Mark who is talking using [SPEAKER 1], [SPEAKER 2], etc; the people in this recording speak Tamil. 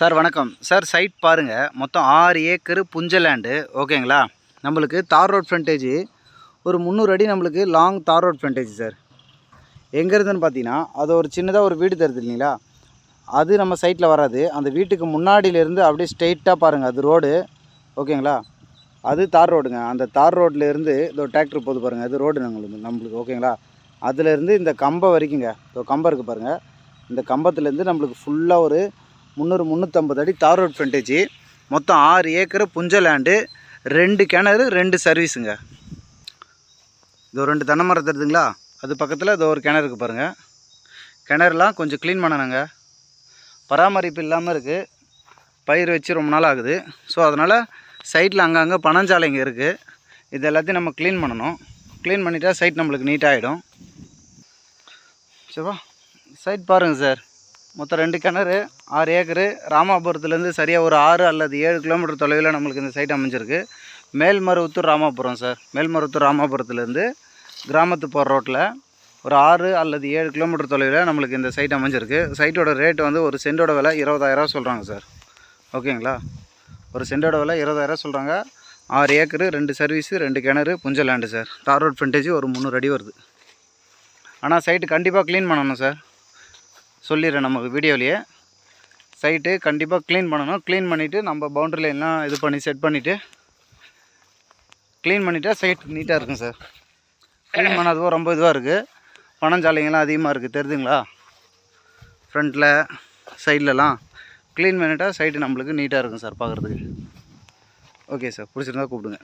[SPEAKER 1] சார் வணக்கம். சார் சைட் பாருங்கள் மொத்தம் ஆறு ஏக்கரு புஞ்சலேண்டு ஓகேங்களா? நம்மளுக்கு தார் ரோட் ஃப்ரண்டேஜ் ஒரு முந்நூறு அடி நம்மளுக்கு லாங் தார் ரோட் ஃப்ரண்டேஜ் சார். எங்கே இருந்துன்னு பார்த்தீங்கன்னா அது ஒரு சின்னதாக ஒரு வீடு தருது இல்லைங்களா? அது நம்ம சைட்டில் வராது. அந்த வீட்டுக்கு முன்னாடியிலேருந்து அப்படியே ஸ்ட்ரெயிட்டாக பாருங்கள் அது ரோடு ஓகேங்களா? அது தார் ரோடுங்க. அந்த தார் ரோட்லேருந்து இதோ டிராக்டர் போகுது பாருங்கள் அது ரோடு நம்மளுக்கு நம்மளுக்கு ஓகேங்களா? அதுலேருந்து இந்த கம்பம் வரைக்குங்க. இதோ கம்பம் இருக்குது பாருங்கள் இந்த கம்பத்துலேருந்து நம்மளுக்கு ஃபுல்லாக ஒரு முந்நூறு முந்நூற்றம்பது அடி தார் ரோட் ஃப்ரண்டேஜி மொத்தம் ஆறு ஏக்கர் புஞ்ச லேண்டு ரெண்டு கிணறு ரெண்டு சர்வீஸுங்க இது ரெண்டு தென்னை மரம் தருதுங்களா அது பக்கத்தில் இது ஒரு கிணறு இருக்குது பாருங்கள் கிணறுலாம் கொஞ்சம் க்ளீன் பண்ணணுங்க. பராமரிப்பு இல்லாமல் இருக்குது பயிர் வச்சு ரொம்ப நாள் ஆகுது. ஸோ அதனால் சைட்டில் அங்கங்கே பனஞ்சாலைங்க இருக்குது இது எல்லாத்தையும் நம்ம க்ளீன் பண்ணணும். க்ளீன் பண்ணிட்டா சைட் நம்மளுக்கு நீட்டாகிடும் சரிவா சைட் பாருங்கள் சார் மொத்தம் ரெண்டு கிணறு. ஆறு ஏக்கரு. ராமாபுரத்துலேருந்து சரியாக ஒரு ஆறு அல்லது ஏழு கிலோமீட்டர் தொலைவில் நம்மளுக்கு இந்த சைட் அமைஞ்சிருக்கு. மேல்மருவத்தூர் ராமாபுரம் சார். மேல்மருவத்தூர் ராமாபுரத்துலேருந்து கிராமத்து போகிற ரோட்டில் ஒரு ஆறு அல்லது ஏழு கிலோமீட்டர் தொலைவில் நம்மளுக்கு இந்த சைட் அமைஞ்சிருக்கு. சைட்டோட ரேட் வந்து ஒரு சென்டோட விலை இருபதாயிரம் சொல்கிறாங்க சார். ஓகேங்களா? ஒரு சென்டோட விலை இருபதாயிரம் சொல்கிறாங்க ஆறு ஏக்கரு ரெண்டு சர்வீஸு ரெண்டு கிணறு புஞ்ச land sir. Tar road frontage ஒரு முந்நூறு அடி வருது. ஆனால் சைட்டு கண்டிப்பாக க்ளீன் பண்ணணும் சார். சொல்லிடுறேன் நமக்கு வீடியோலேயே. சைட்டு கண்டிப்பாக க்ளீன் பண்ணணும். க்ளீன் பண்ணிவிட்டு நம்ம பவுண்ட்ரி லைன்லாம் இது பண்ணி செட் பண்ணிவிட்டு க்ளீன் பண்ணிவிட்டா சைட் நீட்டாக இருக்கும் சார். க்ளீன் பண்ணாதவோ ரொம்ப இதுவாக இருக்குது பனஞ்சாலைங்கெல்லாம் அதிகமாக இருக்குது தெரியுதுங்களா ஃப்ரண்ட்டில் சைட்லலாம் க்ளீன் பண்ணிட்டால் சைட்டு நம்மளுக்கு நீட்டாக இருக்கும் சார் பார்க்குறதுக்கு ஓகே சார் பிடிச்சிருந்தா கூப்பிடுங்க.